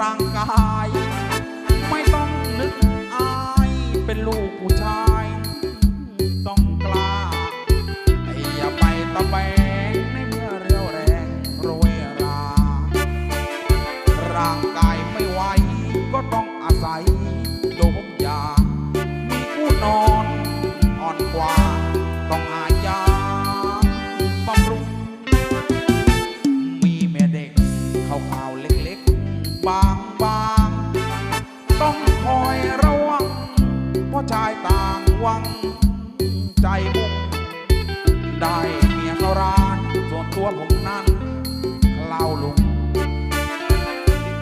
ร่างกาย ไม่ต้องนึกอายเป็นลูกผู้ชาย ต้องกล้าอย่าไปตะแบงในเมื่อเรียวแรงโรยรา ร่างกายไม่ไหวก็ต้องอาศัย บาง ต้องคอยระวัง เพราะชายต่างวัง ใจมุ่งได้เมียเขาร้าน ส่วนตัวผมนั้นเคล้าลุง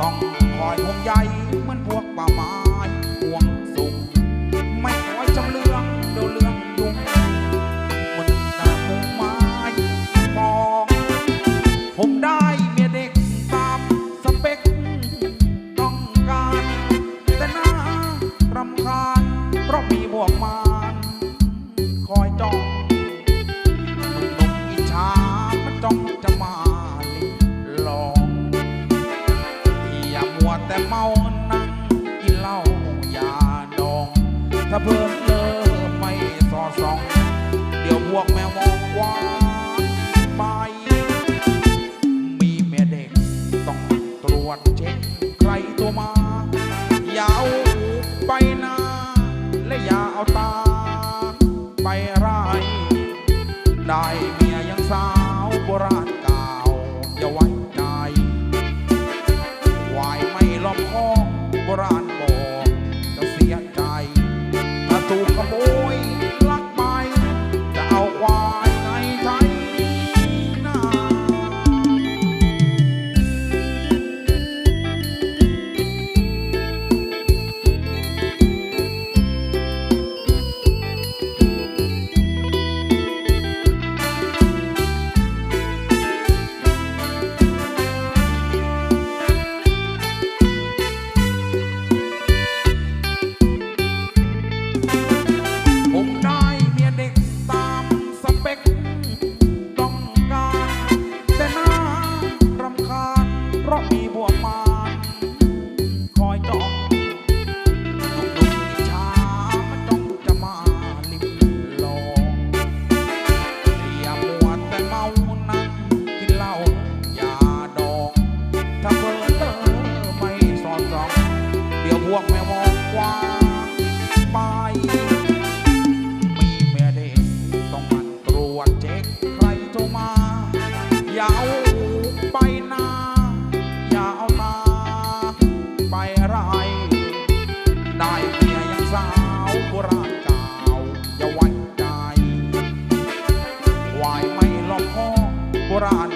ต้องคอยห่วงใยำคาญ เพราะมีบวกมารคอยจ้องหนุ่มๆอิจฉามันจ้องจะมาลิลองอย่ามัวแต่เมานั่งกินเหล้ายาดองถ้าเพิ่มเลอ เดี๋ยวพวกแมวมองกว้างไป มีแม่เด็กต้องมันตรวจเช็คใครโทรมา อย่าเอาไปนาอย่าเอาตาไปไรได้เมียยังสาวโบราณเก่าอย่าไว้ใจวายไม่ลอมคอโบราณ